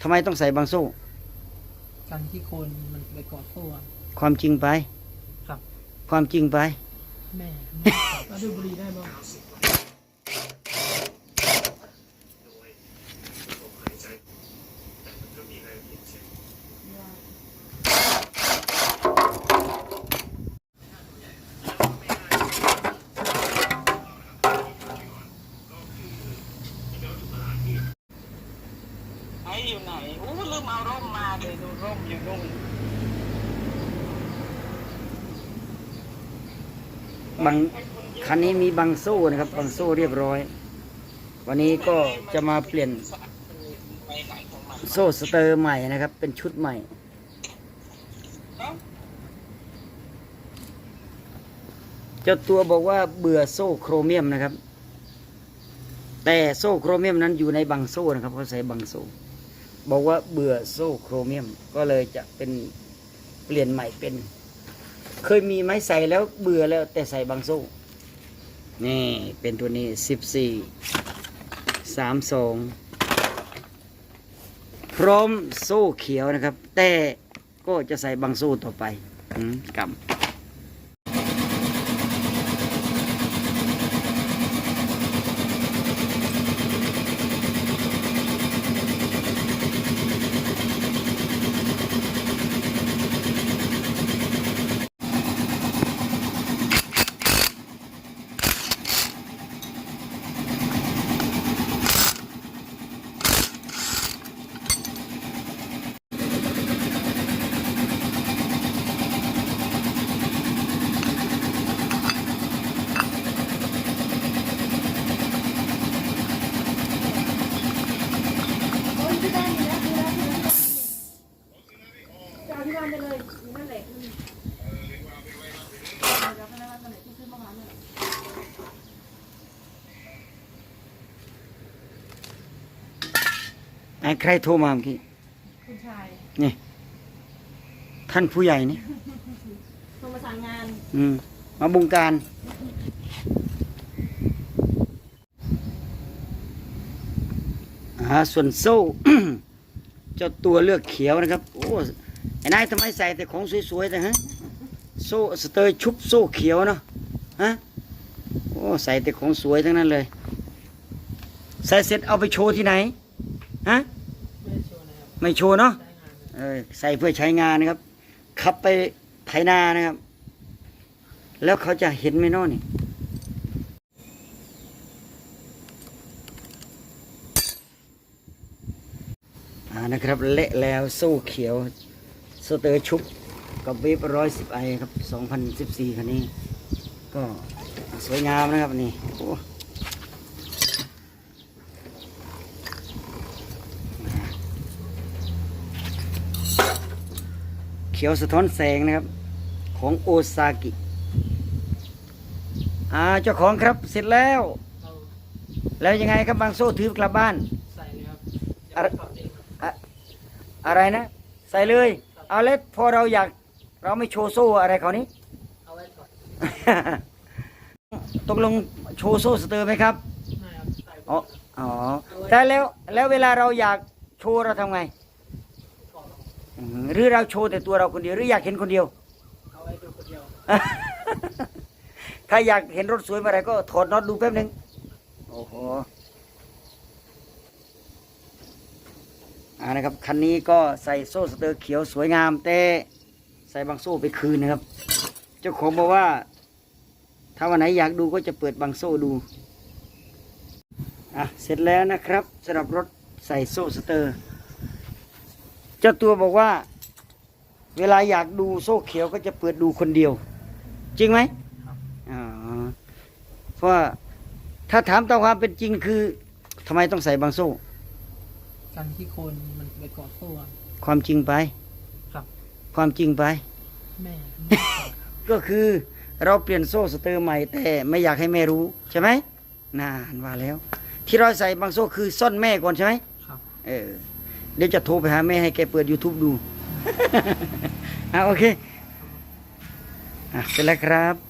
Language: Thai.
ทำไมต้องใส่บางโซ่กันที่โคนมันไปเกาะโซ่อะความจริงไป ครับ ความจริงไป แม่มาดูบุหรีได้บ้าง อ้อยู่ไหนอู้ลืมเอาร่มมาเลยดูร่มอยู่นู่นบางคันนี้มีบางโซ่นะครับบางโซ่เรียบร้อย วันนี้ก็จะมาเปลี่ยนโซ่สเตอร์ใหม่นะครับ เป็นชุดใหม่เอ้าเจ้าตัวบอกว่าเบื่อโซ่โครเมียมนะครับ แต่โซ่โครเมียมนั้นอยู่ในบางโซ่นะครับเขาใส่บางโซ่ บอกว่าเบื่อโซ่โครเมียม ก็เลยจะเป็นเปลี่ยนใหม่เป็น เคยมีไหมใส่แล้วเบื่อแล้วแต่ใส่บางโซ่ นี่เป็นตัวนี้สิบสี่สามสองพร้อมโซ่เขียวนะครับ แต่ก็จะใส่บางโซ่ต่อไปอืมกำ จะเอาที่บ้านไปเลยอยู่นั่นแหละมันเดี๋ยวไปแล้ววันไหนที่ซื้อมาหาเนี่ย ไอ้ ใครโทรมาเมื่อกี้คุณชายนี่ ท่านผู้ใหญ่นี่โทรมาสั่งงาน อืม มาบงการ อ่า ส่วนโซ่ เจ้าตัวเลือกเขียวนะครับ โอ้ไอ้นายทำไมใส่แต่ของสวยๆแต่ฮะ โซ่สเตอร์ชุบโซ่เขียวเนาะ ฮะ โอ้ ใส่แต่ของสวยทั้งนั้นเลย ใส่เสร็จเอาไปโชว์ที่ไหน ฮะไม่ ไม่โชว์เนาะเออใส่เพื่อใช้งานนะครับ ขับไปไถนานะครับ แล้วเขาจะเห็นไหมเนาะนี่อ่านะครับเละแล้วสู้เขียวสเตอร์ชุบกับวิบร้อยสิบไอครับสองพันสิบสี่คันนี้ ก็สวยงามนะครับนี่โอ้ ขียวสะท้อนแสงนะครับ ของโอซากิ อ่าเจ้าของครับเสร็จแล้วเราแล้วยังไงครับบางโซ่ถือกลับบ้าน ใส่เลยครับอะไรเดี๋ยวถอดเองครับอะอะไรนะ ใส่เลย เอาเล็พอเราอยาก เราไม่โชว์โซ่อะไรเขานี้ เอาไว้ถอดตกลงโชว์โซ่สเตอร์ไหมครับ ไม่ครับ ใส่อ๋อ อ๋อแต่แล้วแล้วเวลาเราอยากโชว์เราทำไงถอดอืม หรือเราโชว์แต่ตัวเราคนเดียวหรืออยากเห็นคนเดียว เอาไว้ดูคนเดียว ถ้าอยากเห็นรถสวยเมื่อไหรก็ถอดน็อตดูแป๊บหนึ่งโอ้โหอ่านะครับคันนี้ก็ใส่โซ่สเตอร์เขียวสวยงามแต่ใส่บางโซ่ไปคืนนะครับ เจ้าของบอกว่า ถ้าวันไหนอยากดูก็จะเปิดบางโซ่ดูอะเสร็จแล้วนะครับสำหรับรถใส่โซ่สเตอร์ เจ้าตัวบอกว่า เวลาอยากดูโซ่เขียวก็จะเปิดดูคนเดียว จริงไหมอ๋อเพราะว่าถ้าถามตามความเป็นจริงคือทำไมต้องใส่บางโซ่กันที่โคนมันไปเกาะโซ่อะความจริงไป ครับ ความจริงไป แม่ก็คือเราเปลี่ยนโซ่สเตอร์ใหม่แต่ไม่อยากให้แม่รู้ใช่ไหมนานว่าแล้ว ที่เราใส่บางโซ่คือซ่อนแม่ก่อนใช่ไหมครับ เออ เดี๋ยวจะโทรไปหาแม่ให้แกเปิด YouTube ดู อะโอเค อะเสร็จแล้วครับ